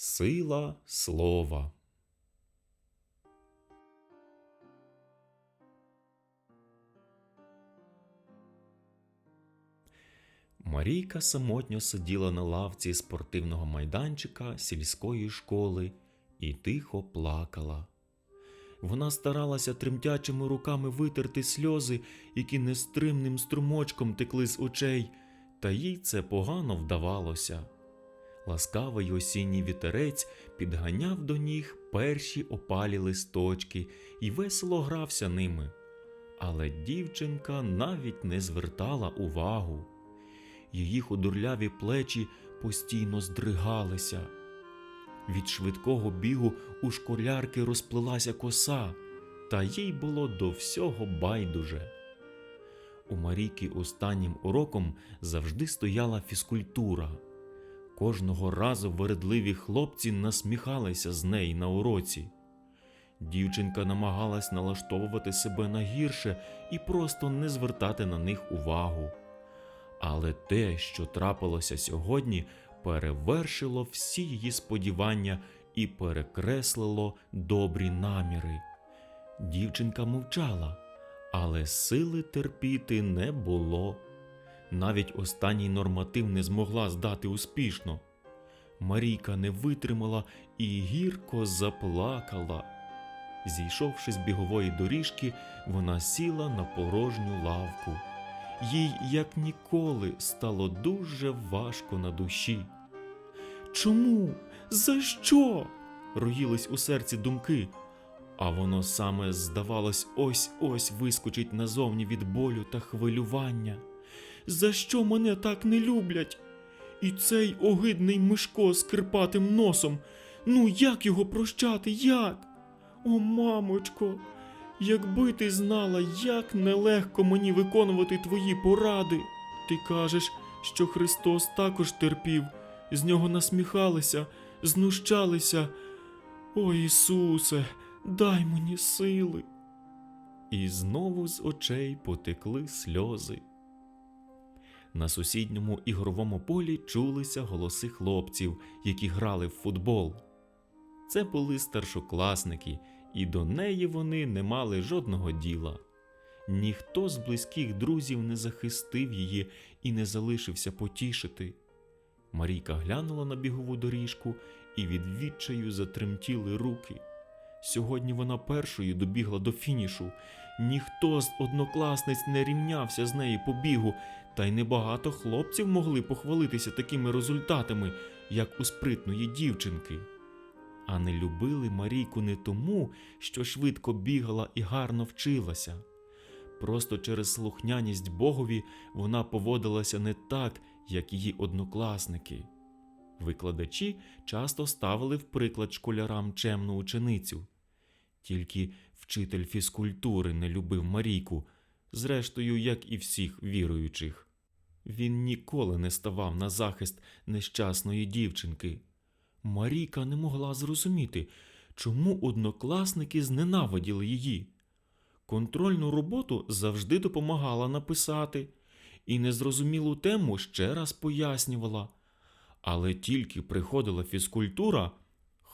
Сила слова. Марійка самотньо сиділа на лавці спортивного майданчика сільської школи і тихо плакала. Вона старалася тремтячими руками витерти сльози, які нестримним струмочком текли з очей, та їй це погано вдавалося. Ласкавий осінній вітерець підганяв до ніг перші опалі листочки і весело грався ними. Але дівчинка навіть не звертала увагу. Її худорляві плечі постійно здригалися. Від швидкого бігу у школярки розплилася коса, та їй було до всього байдуже. У Марійки останнім уроком завжди стояла фізкультура. Кожного разу вередливі хлопці насміхалися з неї на уроці. Дівчинка намагалась налаштовувати себе на гірше і просто не звертати на них увагу. Але те, що трапилося сьогодні, перевершило всі її сподівання і перекреслило добрі наміри. Дівчинка мовчала, але сили терпіти не було. Навіть останній норматив не змогла здати успішно. Марійка не витримала і гірко заплакала. Зійшовши з бігової доріжки, вона сіла на порожню лавку. Їй, як ніколи, стало дуже важко на душі. Чому? За що? роїлись у серці думки, а воно саме, здавалось, ось ось вискочить назовні від болю та хвилювання. За що мене так не люблять? І цей огидний Мишко з кирпатим носом. Ну як його прощати? Як? О, мамочко, якби ти знала, як нелегко мені виконувати твої поради. Ти кажеш, що Христос також терпів, з нього насміхалися, знущалися. О Ісусе, дай мені сили. І знову з очей потекли сльози. На сусідньому ігровому полі чулися голоси хлопців, які грали в футбол. Це були старшокласники, і до неї вони не мали жодного діла. Ніхто з близьких друзів не захистив її і не залишився потішити. Марійка глянула на бігову доріжку, і від відчаю затремтіли руки. Сьогодні вона першою добігла до фінішу. Ніхто з однокласниць не рівнявся з нею по бігу, та й небагато хлопців могли похвалитися такими результатами, як у спритної дівчинки. А не любили Марійку не тому, що швидко бігала і гарно вчилася. Просто через слухняність Богові вона поводилася не так, як її однокласники. Викладачі часто ставили в приклад школярам чемну ученицю. Тільки вчитель фізкультури не любив Марійку, зрештою, як і всіх віруючих. Він ніколи не ставав на захист нещасної дівчинки. Марійка не могла зрозуміти, чому однокласники зненавиділи її. Контрольну роботу завжди допомагала написати, і незрозумілу тему ще раз пояснювала. Але тільки приходила фізкультура,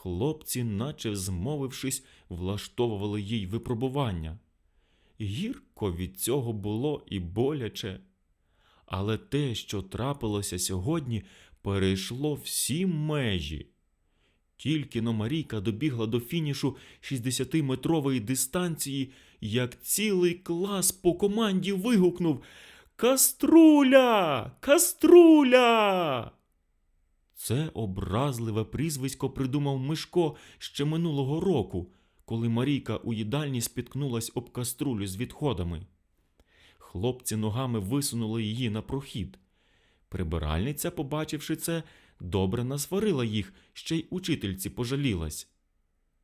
хлопці, наче змовившись, влаштовували їй випробування. Гірко від цього було і боляче. Але те, що трапилося сьогодні, перейшло всі межі. Тільки но Марійка добігла до фінішу 60-метрової дистанції, як цілий клас по команді вигукнув Каструля! Каструля! Це образливе прізвисько придумав Мишко ще минулого року, коли Марійка у їдальні спіткнулась об каструлю з відходами. Хлопці ногами висунули її на прохід. Прибиральниця, побачивши це, добре насварила їх, ще й учительці пожалілась.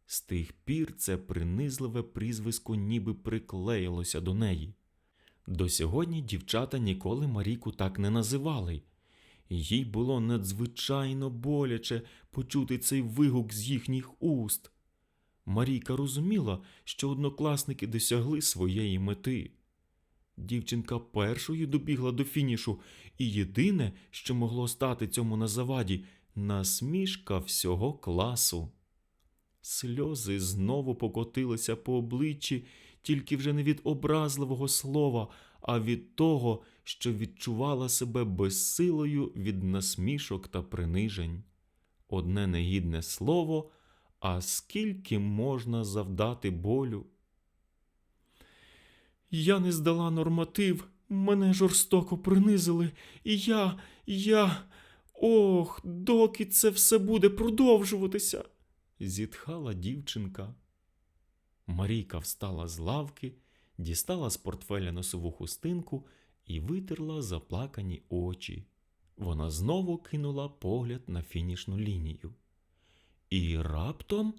З тих пір це принизливе прізвисько ніби приклеїлося до неї. До сьогодні дівчата ніколи Марійку так не називали. Їй було надзвичайно боляче почути цей вигук з їхніх уст. Марійка розуміла, що однокласники досягли своєї мети. Дівчинка першою добігла до фінішу, і єдине, що могло стати цьому на заваді, насмішка всього класу. Сльози знову покотилися по обличчі, тільки вже не від образливого слова, а від того, що відчувала себе безсилою від насмішок та принижень. Одне негідне слово, а скільки можна завдати болю. Я не здала норматив, мене жорстоко принизили, і я, я. Ох, доки це все буде продовжуватися. зітхала дівчинка. Марійка встала з лавки, дістала з портфеля носову хустинку і витерла заплакані очі. Вона знову кинула погляд на фінішну лінію. І раптом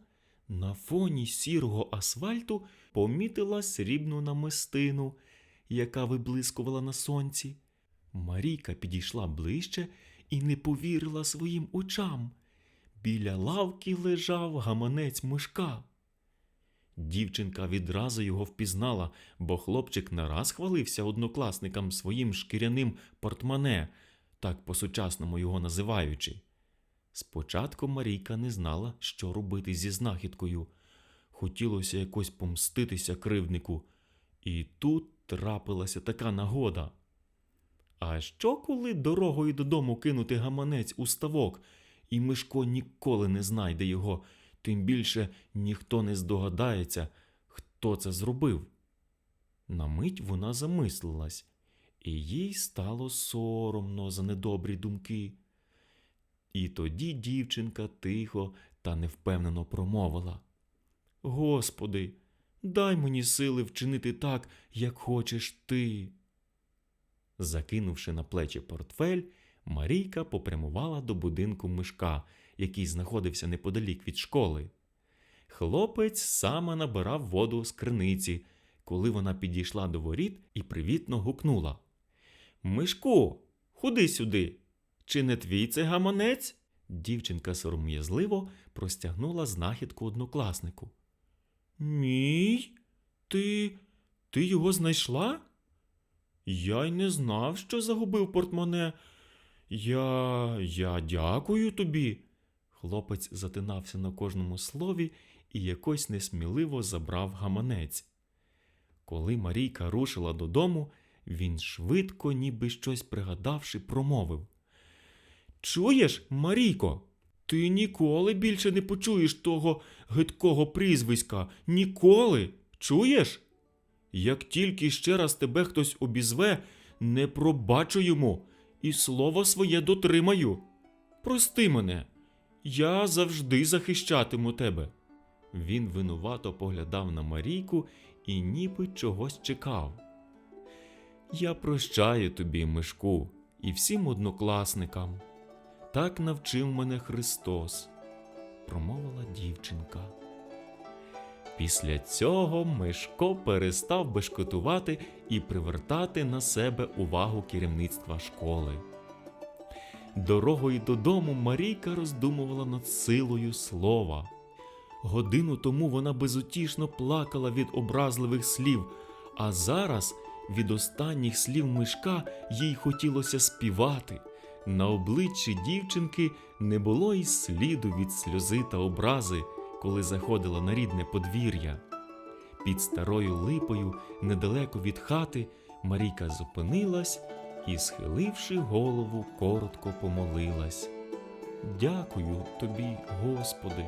на фоні сірого асфальту помітила срібну намистину, яка виблискувала на сонці. Марійка підійшла ближче і не повірила своїм очам. Біля лавки лежав гаманець мишка. Дівчинка відразу його впізнала, бо хлопчик не раз хвалився однокласникам своїм шкіряним портмане, так по-сучасному його називаючи. Спочатку Марійка не знала, що робити зі знахідкою. Хотілося якось помститися кривднику, і тут трапилася така нагода. А що, коли дорогою додому кинути гаманець у ставок, і Мишко ніколи не знайде його, тим більше ніхто не здогадається, хто це зробив. На мить вона замислилась, і їй стало соромно за недобрі думки. І тоді дівчинка тихо та невпевнено промовила Господи, дай мені сили вчинити так, як хочеш ти. Закинувши на плечі портфель, Марійка попрямувала до будинку мишка, який знаходився неподалік від школи. Хлопець саме набирав воду з криниці, коли вона підійшла до воріт і привітно гукнула. Мишку, ходи сюди. Чи не твій це гаманець? Дівчинка сором'язливо простягнула знахідку однокласнику. Мій? Ти. ти його знайшла? Я й не знав, що загубив портмоне. Я. я дякую тобі. Хлопець затинався на кожному слові і якось несміливо забрав гаманець. Коли Марійка рушила додому, він швидко, ніби щось пригадавши, промовив. Чуєш, Марійко, ти ніколи більше не почуєш того гидкого прізвиська. Ніколи. Чуєш? Як тільки ще раз тебе хтось обізве, не пробачу йому і слово своє дотримаю. Прости мене, я завжди захищатиму тебе. Він винувато поглядав на Марійку і ніби чогось чекав. Я прощаю тобі, Мишку, і всім однокласникам. Так навчив мене Христос, промовила дівчинка. Після цього Мишко перестав бешкотувати і привертати на себе увагу керівництва школи. Дорогою додому Марійка роздумувала над силою слова. Годину тому вона безутішно плакала від образливих слів, а зараз від останніх слів мишка їй хотілося співати. На обличчі дівчинки не було й сліду від сльози та образи, коли заходила на рідне подвір'я. Під старою липою, недалеко від хати, Марійка зупинилась і, схиливши голову, коротко помолилась. Дякую тобі, Господи.